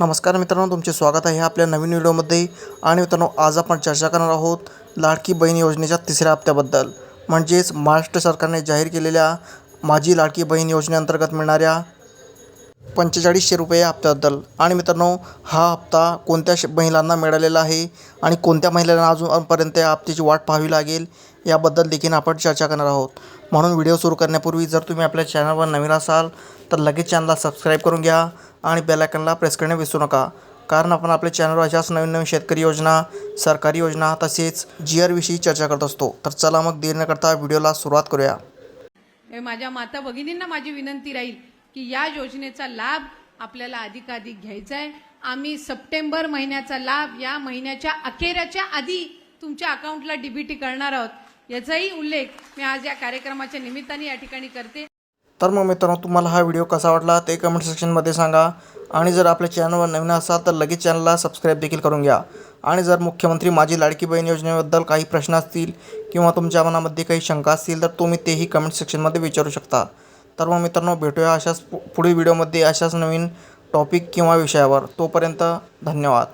नमस्कार मित्रांनो तुमचे स्वागत आहे आपल्या नवीन व्हिडिओमध्ये. आणि मित्रांनो आज आपण चर्चा करणार आहोत लाडकी बहीण योजनेच्या तिसऱ्या हप्त्याबद्दल. म्हणजेच महाराष्ट्र सरकारने जाहीर केलेल्या माझी लाडकी बहीण योजनेअंतर्गत मिळणाऱ्या पंचेचाळीसशे रुपये या हप्त्याबद्दल. आणि मित्रांनो हा हप्ता कोणत्या श महिलांना मिळालेला आहे आणि कोणत्या महिलांना अजूनपर्यंत या हप्त्याची वाट पाहावी लागेल याबद्दल देखील आपण चर्चा करणार आहोत. म्हणून व्हिडिओ सुरू करण्यापूर्वी जर तुम्ही आपल्या चॅनलवर नवीन असाल तर लगेच चॅनलला सबस्क्राईब करून घ्या आणि बेलायकनला प्रेस करणे विसरू नका. कारण आपण आपल्या चॅनलवर अशाच नवीन नवीन शेतकरी योजना सरकारी योजना तसेच जी आरविषयी चर्चा करत असतो. तर चला मग देर न करता व्हिडिओला सुरुवात करूया. माझ्या माता भगिनींना माझी विनंती राहील की या योजनेचा लाभ आपल्याला अधिकाधिक घ्यायचा आहे. आम्ही सप्टेंबर महिन्याचा लाभ या महिन्याच्या अखेराच्या आधी तुमच्या अकाउंटला डीबीटी करणार आहोत. याचाही उल्लेख मी आज या कार्यक्रमाच्या निमित्ताने या ठिकाणी करते. तर मग मित्रांनो तुम्हाला हा व्हिडिओ कसा वाटला ते कमेंट सेक्शनमध्ये सांगा. आणि जर आपल्या चॅनलवर नवीन असाल तर लगेच चॅनलला सबस्क्राईब देखील करून घ्या. आणि जर मुख्यमंत्री माझी लाडकी बहीण योजनेबद्दल काही प्रश्न असतील किंवा तुमच्या मनामध्ये काही शंका असतील तर तुम्ही तेही कमेंट सेक्शनमध्ये विचारू शकता. तर मग मित्रांनो भेटूया अशाच पुढील व्हिडिओमध्ये अशाच नवीन टॉपिक किंवा विषयावर. तोपर्यंत धन्यवाद.